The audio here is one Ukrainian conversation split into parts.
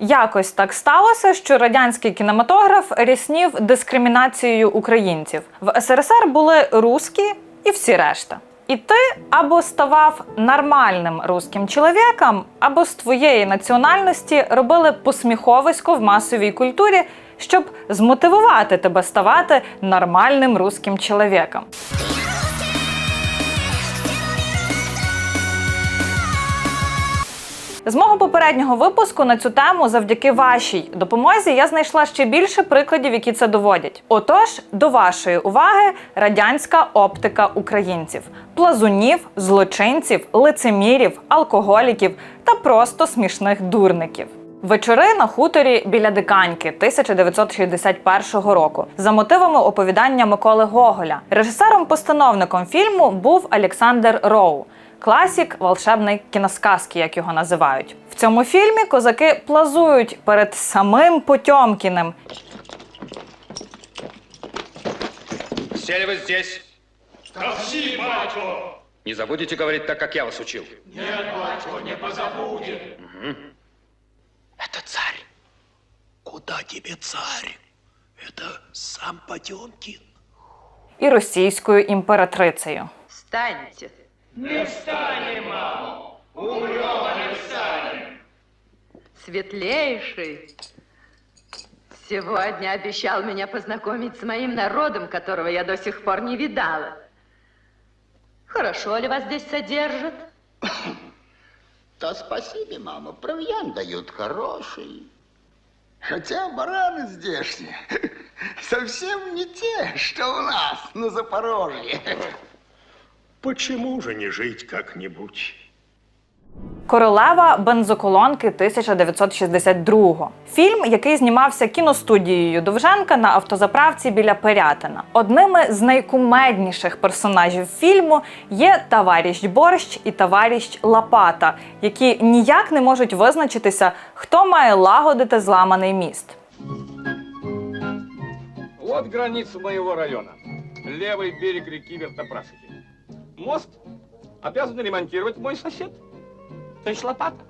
Якось так сталося, що радянський кінематограф ряснів дискримінацією українців. В СРСР були русські і всі решта. І ти або ставав нормальним русським чоловіком, або з твоєї національності робили посміховисько в масовій культурі, щоб змотивувати тебе ставати нормальним русським чоловіком. З мого попереднього випуску на цю тему, завдяки вашій допомозі, я знайшла ще більше прикладів, які це доводять. Отож, до вашої уваги радянська оптика українців, плазунів, злочинців, лицемірів, алкоголіків та просто смішних дурників. Вечори на хуторі біля Диканьки 1961 року за мотивами оповідання Миколи Гоголя. Режисером-постановником фільму був Олександр Роу Класік волшебної кіносказки, як його називають. В цьому фільмі козаки плазують перед самим Потьомкіним, Сели вы здесь. Толщи, батько! Не забудете говорить так, как я вас учил. Нет, батько, не позабудем. Это царь. Куда тебе царь? Это сам Потемкин. і російською імператрицею. Встаньте. Не встанем, мамо! Умрем, а не встанем! Светлейший. Сегодня обещал меня познакомить с моим народом, которого я до сих пор не видала. Хорошо ли вас здесь содержат? Да спасибо, мама, провиант дают хороший. Хотя бараны здешние совсем не те, что у нас на Запорожье. Почему же не жить как-нибудь? Королева бензоколонки 1962-го. Фільм, який знімався кіностудією Довженка на автозаправці біля Пирятина. Одними з найкумедніших персонажів фільму є товаріщ Борщ і товаріщ Лопата, які ніяк не можуть визначитися, хто має лагодити зламаний міст. Вот граница моего района. Левый берег реки Вертопрашики. Мост обязан ремонтировать мой сосед. То есть лопата.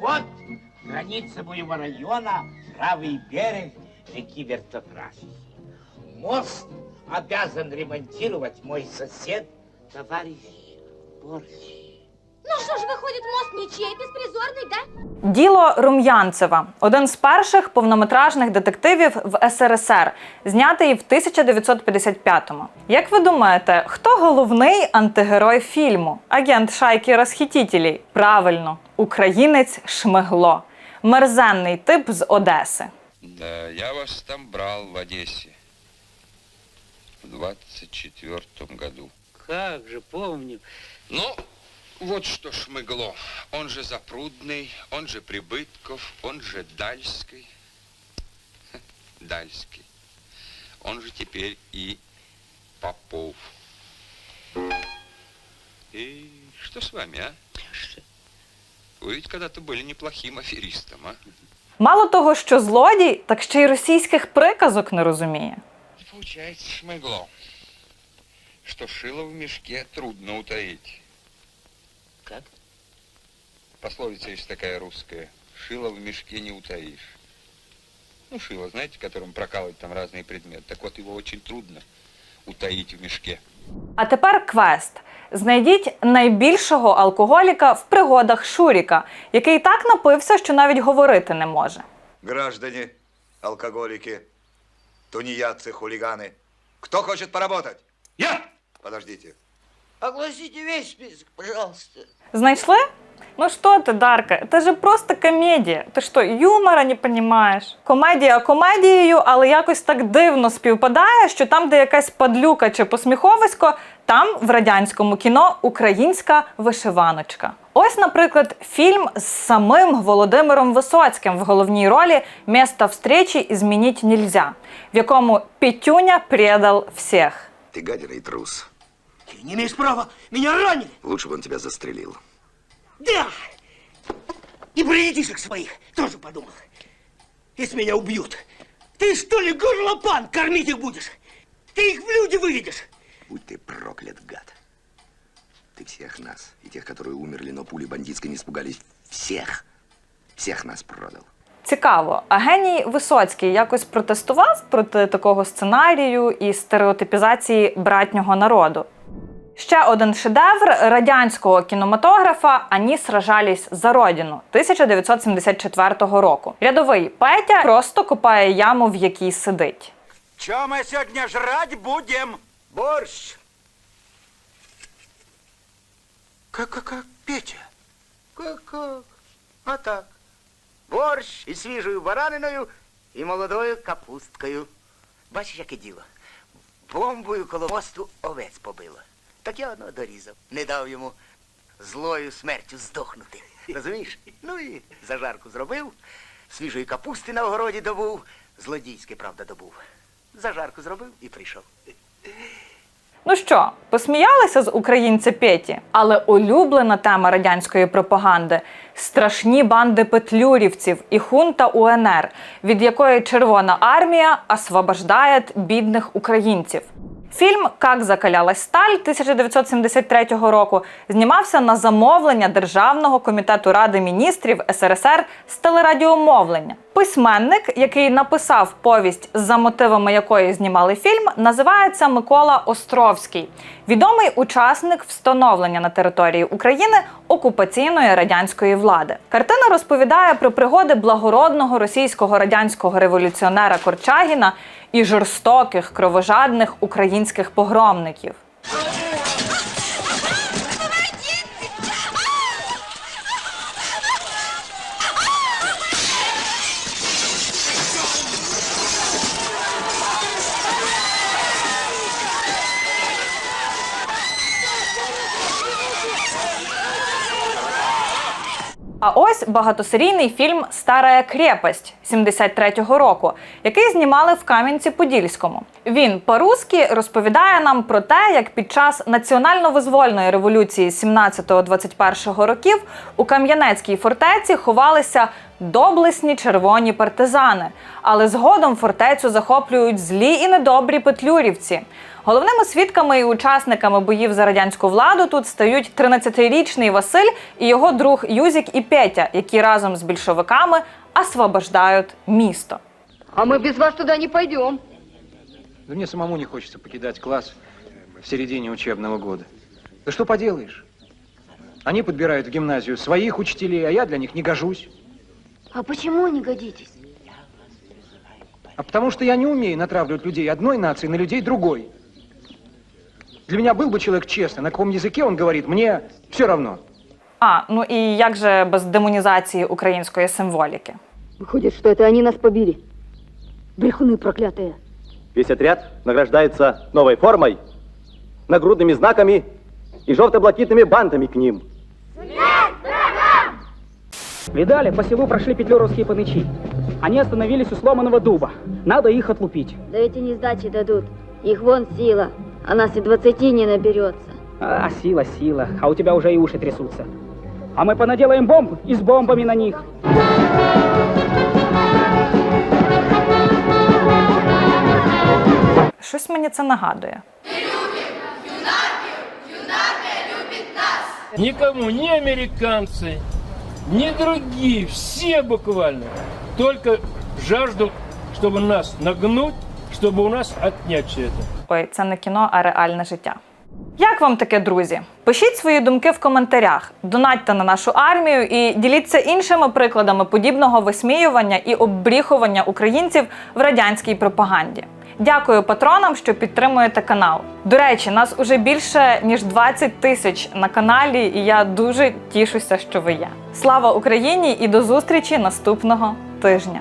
Вот граница моего района, правый берег реки Вертопрашки. Мост обязан ремонтировать мой сосед, товарищ Борщ. Ну что ж, выходит, мост ничей, беспризорный, да? Діло Рум'янцева один з перших повнометражних детективів в СРСР, знятий в 1955-му. Як ви думаєте, хто головний антигерой фільму? Агент шайки розхитітелей? Правильно, українець Шмигло, мерзенний тип з Одеси. Да, я вас там брал в Одессе в 24 году. Как же, помню. Ну, вот что Шмыгло. Он же Запрудный, он же Прибытков, он же Дальский. Ха, Дальский. Он же теперь и Попов. И что с вами, а? Вы ведь когда-то были неплохим аферистом, а? Мало того, що злодій, так ще й російських приказок не розуміє. Получается, Шмыгло, что шило в мешке трудно утаить. Как? Пословица есть такая русская. Шило в мешке не утаишь. Ну, шило, знаете, которым прокалывать там разные предметы. Так вот, его очень трудно утаить в мешке. А тепер квест. Знайдіть найбільшого алкоголіка в пригодах Шуріка, який так напився, що навіть говорити не може. Граждане, алкоголики, тунеядцы, хулиганы. Кто хочет поработать? Я! Подождите. Огласите весь список, пожалуйста. Знайшли? Ну що ти, Дарка, це же просто комедія. Ти що, юмора не розумієш? Комедія комедією, але якось так дивно співпадає, що там, де якась падлюка чи посміховисько, там в радянському кіно українська вишиваночка. Ось, наприклад, фільм з самим Володимиром Висоцьким в головній ролі «Место встречи изменить нельзя», в якому Петюня предал всіх. Ты гадина и трус. Ты не имеешь права. Меня ранили. Лучше бы он тебя застрелил. Да. И про детишек своих тоже подумал. Если меня убьют, ты что ли горлопан кормить их будешь? Ты их в люди выведешь. Будь ты проклят, гад. Ты всех нас, и тех, которые умерли, но пули бандитской не испугались, всех, всех нас продал. Цікаво, а геній Висоцький якось протестував проти такого сценарію і стереотипізації братнього народу. Ще один шедевр радянського кінематографа Ані сражались за родину 1974 року. Рядовий Петя просто копає яму, в якій сидить. Что мы сегодня жрать будем? Борщ. Как, как, как, Петя? Как, как? А так. Борщ із свіжою бараниною і молодою капусткою. Бачиш, яке діло? Бомбою коло мосту овець побило. Так я одного дорізав. Не дав йому злою смертю здохнути. Розумієш? Ну і зажарку зробив, свіжої капусти на огороді добув, злодійське, правда, добув. Зажарку зробив і прийшов. Ну що, посміялися з українця Петі, але улюблена тема радянської пропаганди страшні банди петлюрівців і хунта УНР, від якої Червона армія освобождає бідних українців. Фільм Как закалялась сталь 1973 року знімався на замовлення Державного комітету Ради міністрів СРСР з телерадіомовлення. Письменник, який написав повість, за мотивами якої знімали фільм, називається Микола Островський, відомий учасник встановлення на території України окупаційної радянської влади. Картина розповідає про пригоди благородного російського радянського революціонера Корчагіна і жорстоких кровожадних українських погромників. А ось багатосерійний фільм Стара крепость 73-го року, який знімали в Кам'янці-Подільському. Він по-русски розповідає нам про те, як під час національно-визвольної революції 17-21 років у Кам'янецькій фортеці ховалися доблесні червоні партизани, але згодом фортецю захоплюють злі і недобрі петлюрівці. Головними свідками і учасниками боїв за радянську владу тут стають 13-річний Василь і його друг Юзік і Петя, які разом з більшовиками освобождають місто. А мы без вас туда не пойдем. Да мне самому не хочется покидать класс в середине учебного года. Да что поделаешь? Они подбирают в гимназию своих учителей, а я для них не гожусь. А почему не годитесь? А потому что я не умею натравливать людей одной нации на людей другой. Для меня был бы человек честный, на каком языке он говорит, мне все равно. А ну і як же без демонізації української символіки? Выходит, что это они нас побили. Брехуны проклятые. Весь отряд награждается новой формой, нагрудными знаками и желто-блакитными бантами к ним. Видали, по селу прошли петлюровские панычи. Они остановились у сломанного дуба. Надо их отлупить. Да эти не сдачи дадут. Их вон сила. А нас и двадцати не наберется. А, сила, сила. А у тебя уже и уши трясутся. А мы понаделаем бомб и с бомбами на них. Щось мені це нагадує. Никому, ни американцы, ни другие, все буквально, только жаждут, чтобы нас нагнуть, чтобы у нас все это. Ой, це не кіно, а реальне життя. Як вам таке, друзі? Пишіть свої думки в коментарях, донатьте на нашу армію і діліться іншими прикладами подібного висміювання і оббріхування українців в радянській пропаганді. Дякую патронам, що підтримуєте канал. До речі, нас уже більше ніж 20 тисяч на каналі, і я дуже тішуся, що ви є. Слава Україні і до зустрічі наступного тижня!